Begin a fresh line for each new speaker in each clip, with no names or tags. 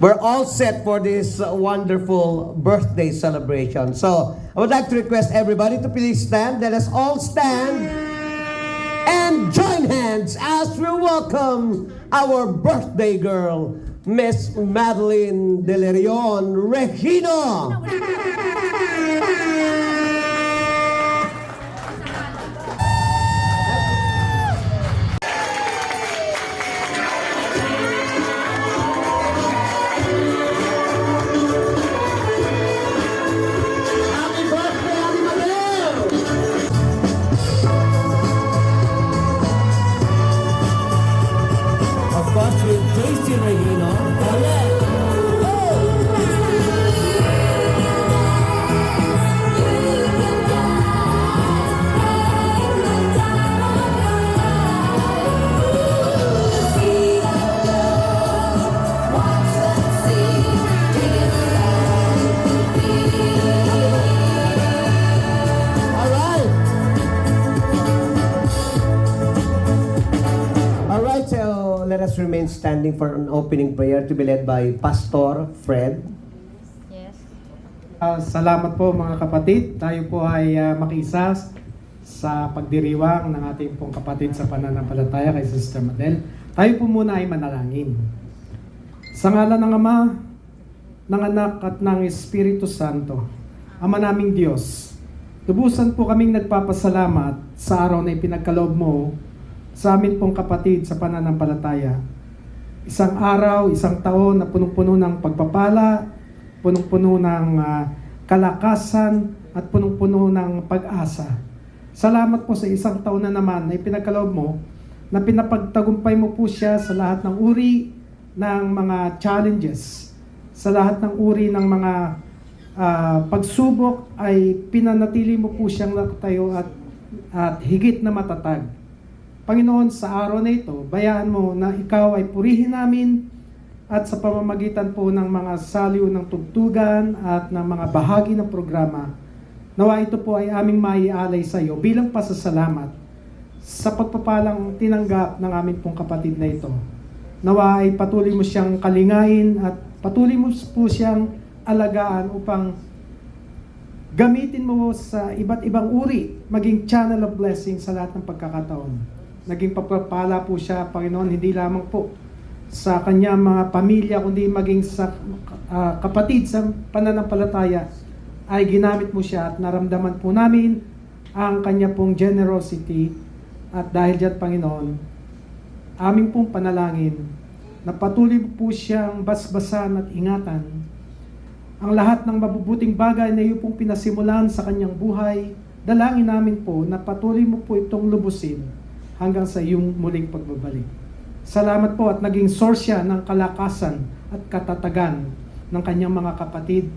we're all set for this uh, wonderful birthday celebration. So, I would like to request everybody to please stand. Let us all stand and join hands as we welcome our birthday girl, Miss Madeline De Leon Regino. for an opening prayer to be led by Pastor Fred.
Yes.
Ah, salamat po mga kapatid. Tayo po ay ah, makiisa sa pagdiriwang ng ating pong kapatid sa pananampalataya kay Sister Madel. Tayo po muna ay manalangin. Sa ngalan ng Ama, ng Anak at ng Espiritu Santo, Ama naming Diyos, tubusan po kaming nagpapasalamat sa araw na ipinagkaloob mo sa amin pong kapatid sa pananampalataya. Isang araw, isang taon na punong-puno ng pagpapala, punong-puno ng ah, kalakasan at punong-puno ng pag-asa. Salamat po sa isang taon na naman na ipinagkaloob mo na pinapagtagumpay mo po siya sa lahat ng uri ng mga challenges, sa lahat ng uri ng mga ah, pagsubok ay pinanatili mo po siyang nakatayo at, at higit na matatag. Panginoon, sa araw na ito, bayaan mo na ikaw ay purihin namin at sa pamamagitan po ng mga saliw ng tugtugan at ng mga bahagi ng programa, nawa ito po ay aming maialay sa iyo bilang pasasalamat sa pagpapalang tinanggap ng aming pong kapatid na ito. Nawa ay patuloy mo siyang kalingain at patuloy mo po siyang alagaan upang gamitin mo sa iba't ibang uri, maging channel of blessing sa lahat ng pagkakataon. Naging pagpapala po siya, Panginoon, hindi lamang po sa kanya mga pamilya, kundi maging sa ah, kapatid sa pananampalataya, ay ginamit mo siya at naramdaman po namin ang kanya pong generosity. At dahil dyan, Panginoon, aming pong panalangin na patuloy po siyang basbasan at ingatan ang lahat ng mabubuting bagay na iyo pong pinasimulan sa kanyang buhay, dalangin namin po na patuloy mo po itong lubusin hanggang sa iyong muling pagbabalik. Salamat po at naging source siya ng kalakasan at katatagan ng kanyang mga kapatid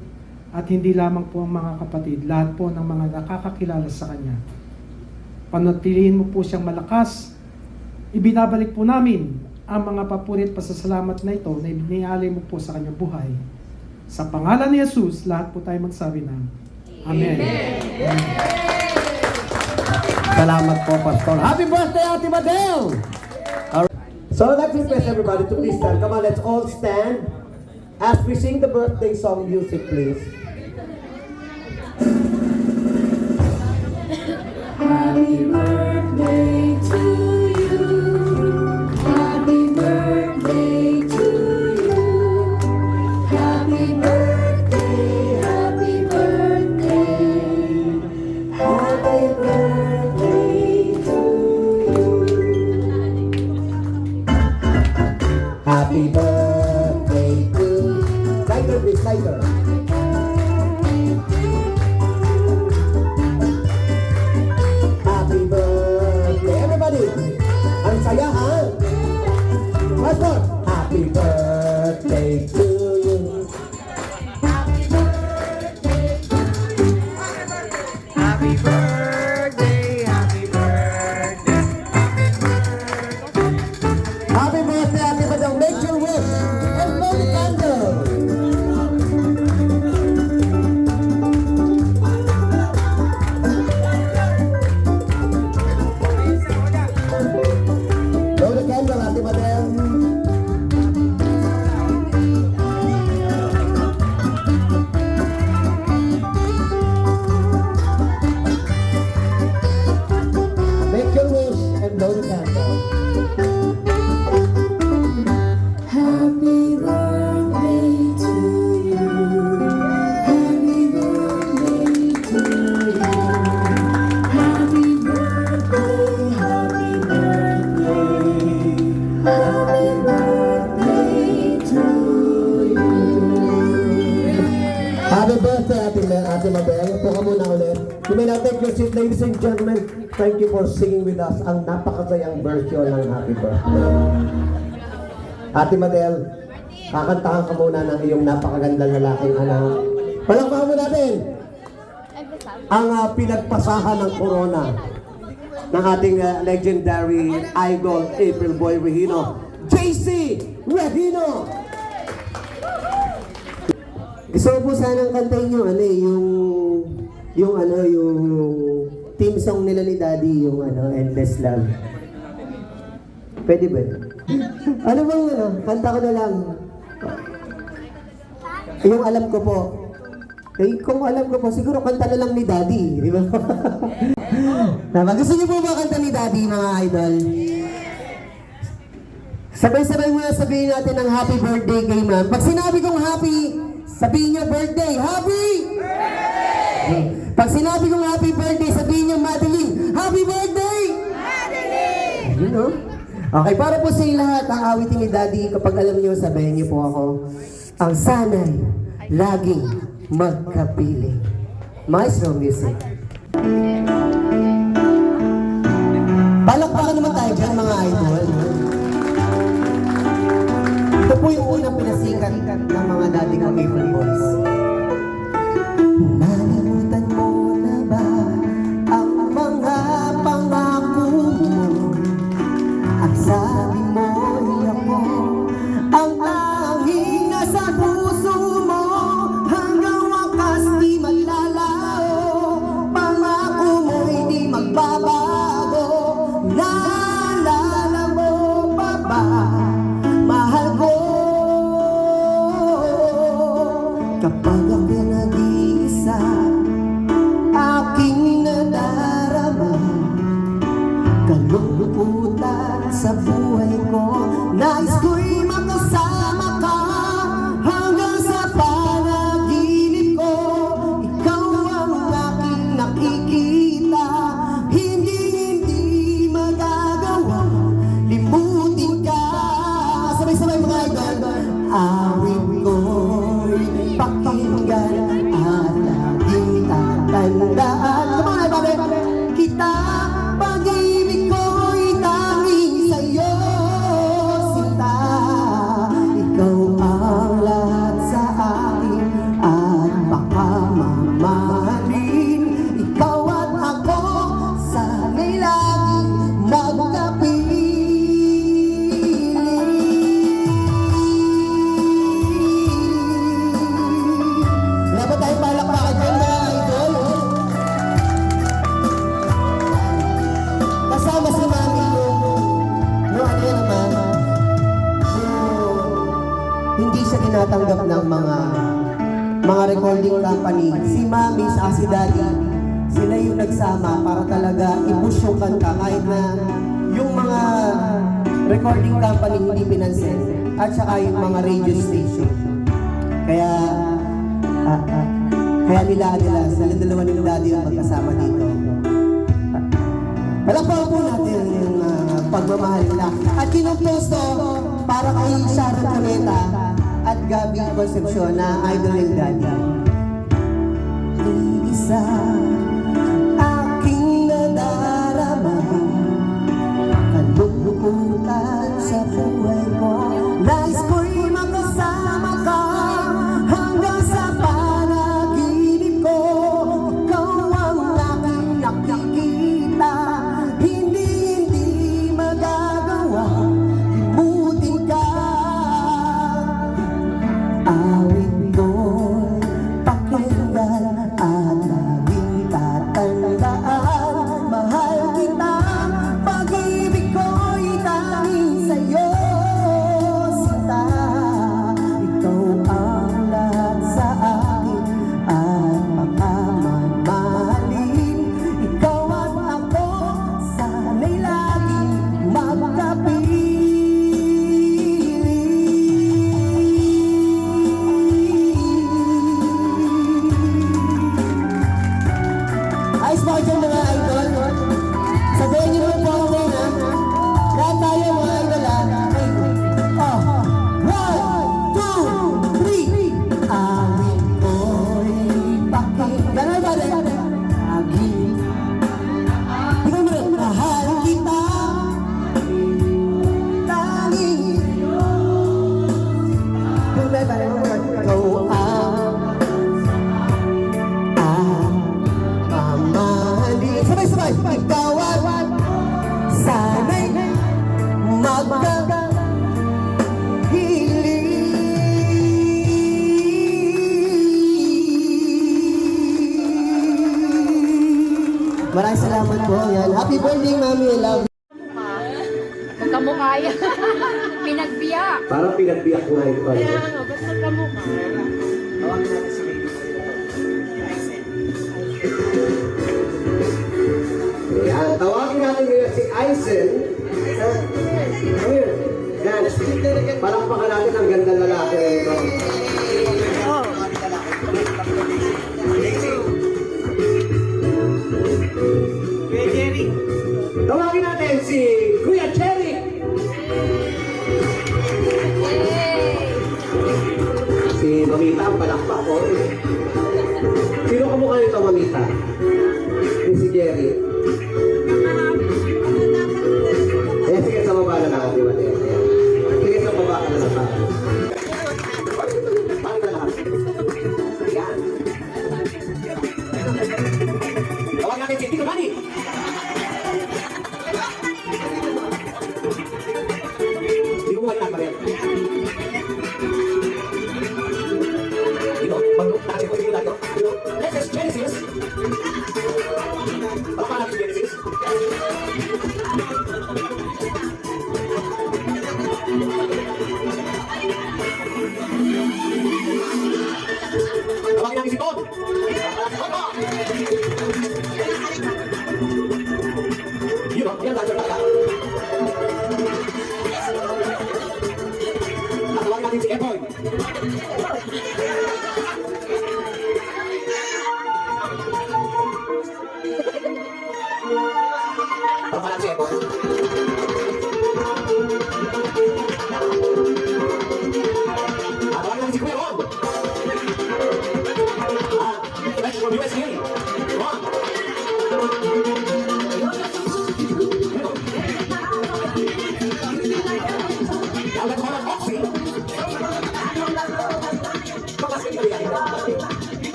at hindi lamang po ang mga kapatid, lahat po ng mga nakakakilala sa kanya. Panatilihin mo po siyang malakas, ibinabalik po namin ang mga papurit pasasalamat na ito na ibinialay mo po sa kanyang buhay. Sa pangalan ni Jesus, lahat po tayo magsabi ng Amen.
Salamat po, Pastor. Happy birthday, Ate Madel! So, let's request everybody to please stand. Come on, let's all stand as we sing the birthday song music, please.
Happy birthday to you.
Lighter,
for singing with us ang napakasayang version ng Happy Birthday. Ate Madel, kakantahan ka muna ng iyong napakagandang lalaking anak. Palakpakan mo natin ang ah, pinagpasahan ng corona ng ating ah, legendary idol April Boy Regino, JC Regino!
Gusto ko po sanang kantahin yung ano eh, yung yung ano, yung team song nila ni Daddy, yung ano, Endless Love. Pwede ba? ano bang ano, kanta ko na lang. Yung alam ko po. Eh, kung alam ko po, siguro kanta na lang ni Daddy, di ba? Tama. Gusto niyo po ba kanta ni Daddy, mga idol? Sabay-sabay muna sabihin natin ng happy birthday kay ma'am. Pag sinabi kong happy, sabihin niyo birthday. Happy! Pag sinabi kong happy birthday, sabihin niyo Madeline. Happy birthday! Madeline! Ayun, no? Okay, para po sa lahat, ang awitin ni Daddy, kapag alam niyo, sabihin niyo po ako, ang sanay, laging magkapiling. Maestro Music. Palakpakan naman tayo dyan, mga idol. Ito po yung unang pinasikat ng mga dati kong April Boys. Kalungkutan sa buhay ko. Nais ko'y Sa si Daddy, sila yung nagsama para talaga i-push yung kanta kahit na yung mga recording company hindi pinansin at saka yung mga radio station. Kaya ah, ah, kaya nila nila sila dalawa ni Daddy yung magkasama dito. Palakpakan po natin yung ah, pagmamahal nila. At kinumposto para kay Sharon Cuneta at Gabi Concepcion na idol ng daddy. глазах. Maraming salamat po. Yan. Happy birthday, Mami. I love you.
Magkamukha yan. pinagbiyak.
Parang pinagbiyak ko na ito.
Kaya ano, basta kamukha.
Tawagin natin si Lady Ayan, tawagin natin ngayon si Aizen. Ayan, palakpakan natin ang ganda lalaki nito. natin si Kuya Cherry. Si Mamita, palakpak ko. Sino ka mo kayo ito, Mamita?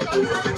Thank you.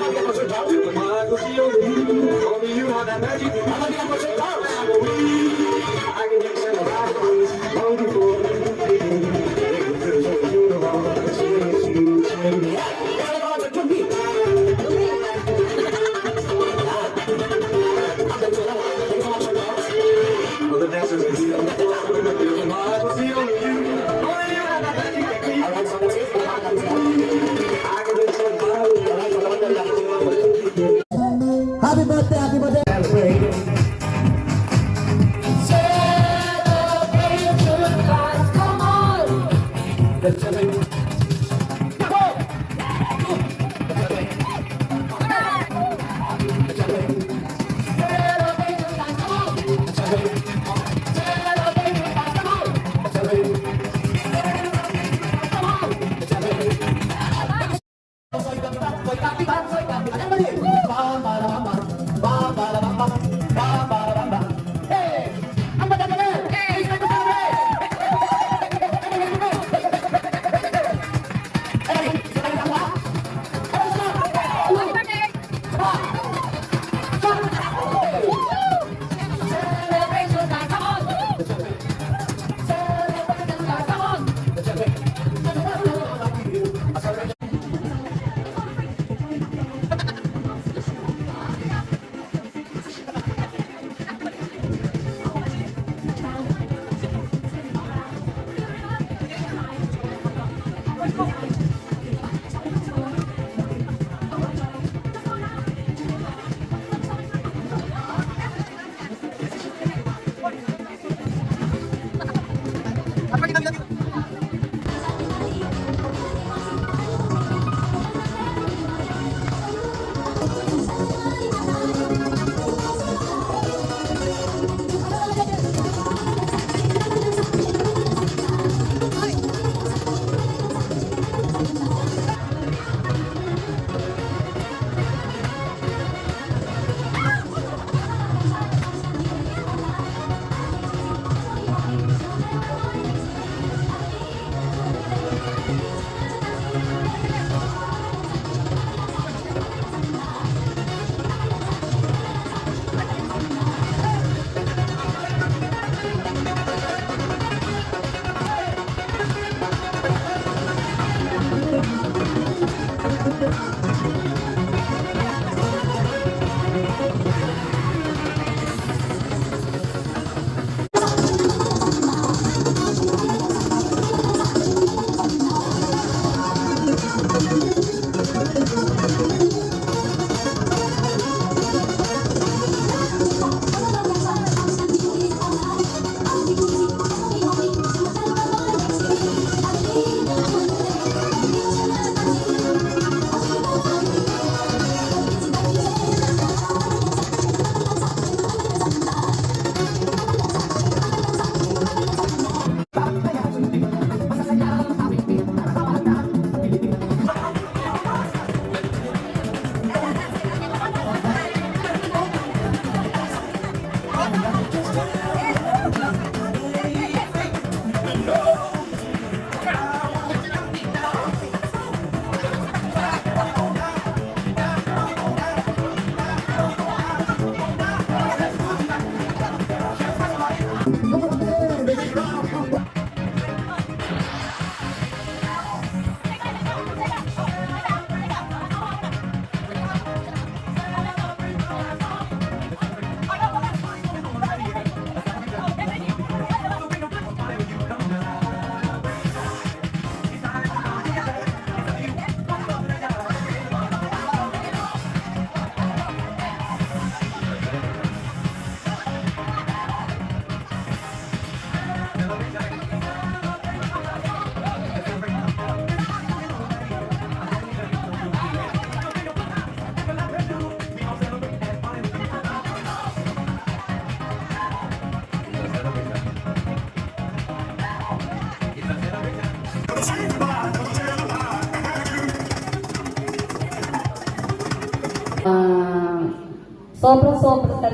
জানাই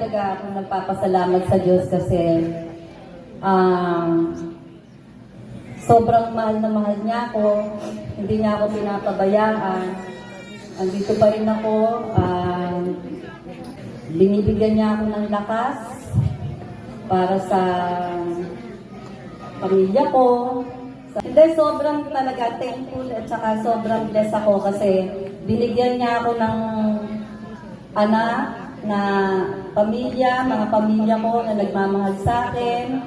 talaga ako nagpapasalamat sa Diyos kasi ah, sobrang mahal na mahal niya ako. Hindi niya ako pinapabayaan. Andito pa rin ako. ah, binibigyan niya ako ng lakas para sa pamilya ko. Hindi, sobrang talaga thankful at saka sobrang blessed ako kasi binigyan niya ako ng anak na pamilya, mga pamilya ko na nagmamahal sa akin,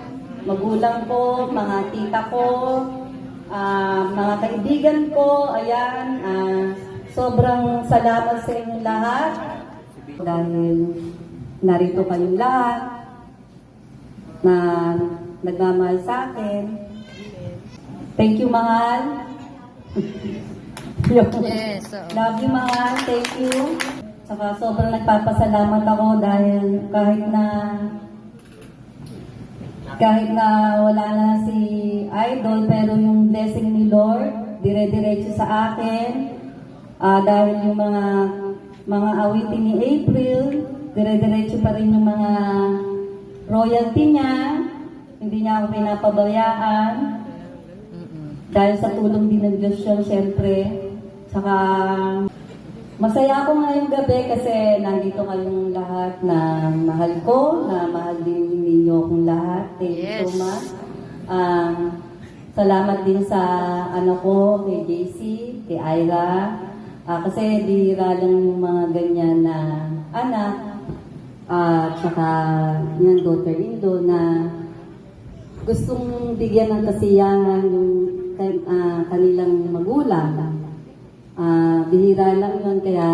magulang ko, mga tita ko, ah, mga kaibigan ko, ayan, ah, sobrang salamat sa inyong lahat dahil narito kayong lahat na nagmamahal sa akin. Thank you, mahal.
Yes. oo.
Love you, mahal. Thank you. Saka sobrang nagpapasalamat ako dahil kahit na kahit na wala na si Idol, pero yung blessing ni Lord, dire-diretso sa akin. Ah, dahil yung mga mga awitin ni April, dire-diretso pa rin yung mga royalty niya. Hindi niya ako pinapabayaan. Dahil sa tulong din ng Diyos yun, syempre. Saka, masaya ako ngayong gabi kasi nandito kayong lahat na mahal ko, na mahal din ninyo akong lahat. Thank you so much. Um, salamat din sa ano ko, kay JC, kay Ira. Ah, kasi bihira lang yung mga ganyan na anak at saka yung daughter-in-law na gustong bigyan ng kasiyahan yung ah, kanilang magulang. Ah, bihira lang yun, kaya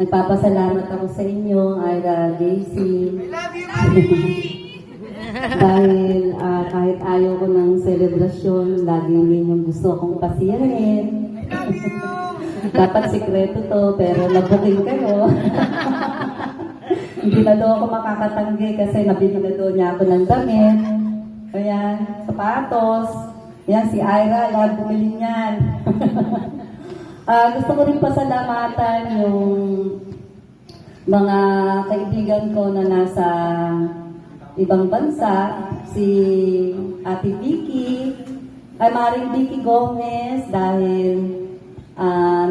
nagpapasalamat ako sa inyo, Ira, JC. Dahil ah, kahit ayaw ko ng selebrasyon, lagi ninyong gusto akong pasiyahin. Dapat sikreto to, pero nabuking kayo. Hindi na daw ako makakatanggi kasi nabili na daw niya ako ng damit. Ayan, sapatos. Yan, si Ira, lahat bumili niyan. Ah, gusto ko rin pasalamatan yung mga kaibigan ko na nasa ibang bansa, si Ate Vicky, ay Maring Vicky Gomez dahil ah,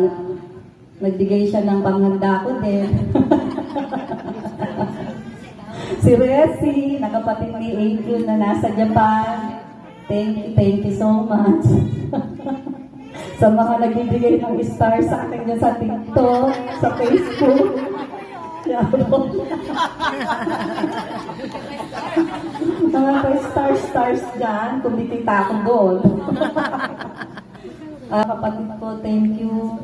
nagbigay siya ng panghanda ko din. si Resi, nakapatid ni April na nasa Japan. Thank you, thank you so much. sa mga nagbibigay ng star sa akin dyan sa TikTok, sa Facebook. mga pa-star stars dyan, kumikita ako doon. Ah, kapatid ko, thank you.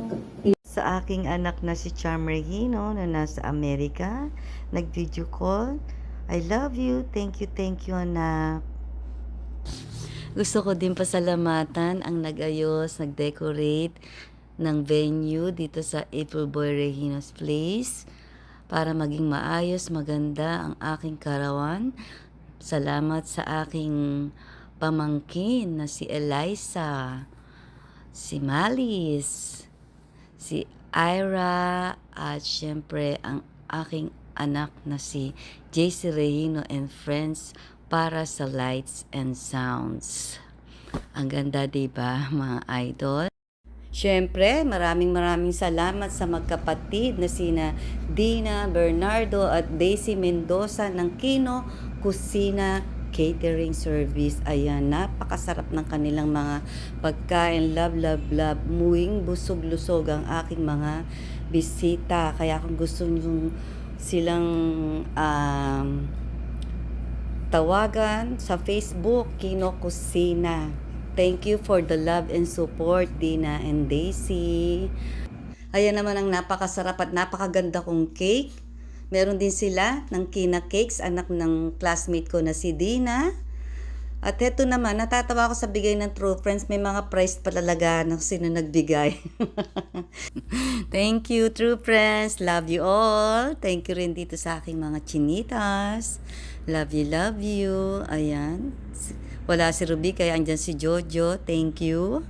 sa aking anak na si Charm Regino na nasa Amerika. Nag-video call. I love you. Thank you, thank you, anak. Gusto ko din pasalamatan ang nag-ayos, nag-decorate ng venue dito sa April Boy Regino's Place para maging maayos, maganda ang aking karawan. Salamat sa aking pamangkin na si Eliza, si Malis, si Ira at syempre ang aking anak na si JC Regino and Friends para sa Lights and Sounds. Ang ganda 'di ba mga idol? Syempre, maraming maraming salamat sa magkapatid na sina Dina Bernardo at Daisy Mendoza ng Kino Kusina Catering Service. Ayan, napakasarap ng kanilang mga pagkain. Love, love, love. Muing busog-lusog ang aking mga bisita. Kaya kung gusto nyo silang um, tawagan sa Facebook, Kino Kusina. Thank you for the love and support, Dina and Daisy. Ayan naman ang napakasarap at napakaganda kong cake. Meron din sila ng Kina Cakes, anak ng classmate ko na si Dina. At eto naman, natatawa ako sa bigay ng True Friends. May mga price palalaga ng sino nagbigay. Thank you, True Friends. Love you all. Thank you rin dito sa aking mga chinitas. Love you, love you. Ayan. Wala si Ruby, kaya andyan si Jojo. Thank you.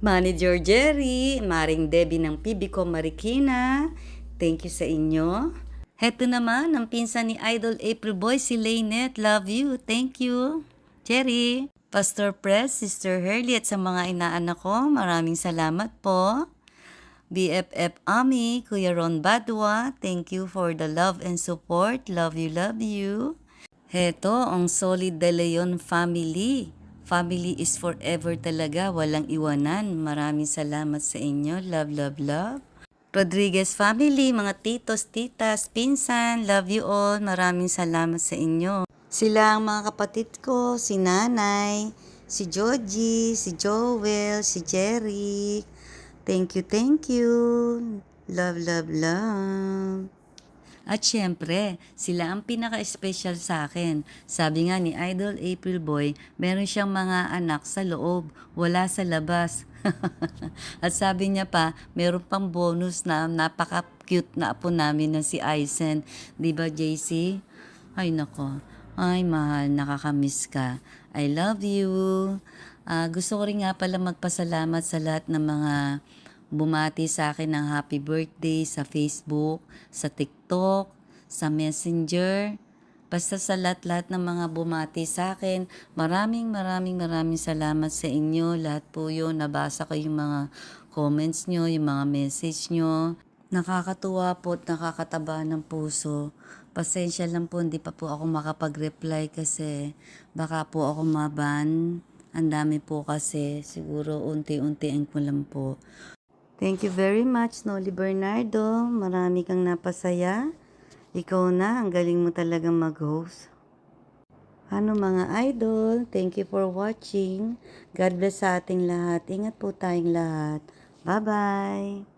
Manager Jerry, Maring Debbie ng Pibico Marikina. Thank you sa inyo. Heto naman, ang pinsan ni Idol April Boy, si Laynette. Love you. Thank you. Jerry. Pastor Press, Sister Hurley at sa mga inaanak ko, maraming salamat po. BFF Ami, Kuya Ron Badwa, thank you for the love and support. Love you, love you. Heto, ang Solid De Leon family. Family is forever talaga, walang iwanan. Maraming salamat sa inyo. Love, love, love. Rodriguez family, mga titos, titas, pinsan, love you all. Maraming salamat sa inyo. Sila ang mga kapatid ko, si Nanay, si Joji, si Joel, si Jerry. Thank you, thank you. Love, love, love. At syempre, sila ang pinaka-special sa akin. Sabi nga ni Idol April Boy, meron siyang mga anak sa loob, wala sa labas. At sabi niya pa, meron pang bonus na napaka-cute na apo namin na si Aizen. Di ba, JC? Ay, nako. Ay, mahal, nakakamiss ka. I love you. Ah, gusto ko rin nga pala magpasalamat sa lahat ng mga bumati sa akin ng happy birthday sa Facebook, sa TikTok, sa Messenger. Basta sa lahat-lahat ng mga bumati sa akin, maraming maraming maraming salamat sa inyo. Lahat po yun, nabasa ko yung mga comments nyo, yung mga message nyo. Nakakatuwa po at nakakataba ng puso. Pasensya lang po, hindi pa po ako makapag-reply kasi baka po ako maban. Ang dami po kasi, siguro unti-untiin ko lang po. Thank you very much, Noli Bernardo. Marami kang napasaya. Ikaw na, ang galing mo talagang mag-host. Ano mga idol, thank you for watching. God bless sa ating lahat. Ingat po tayong lahat. Bye-bye!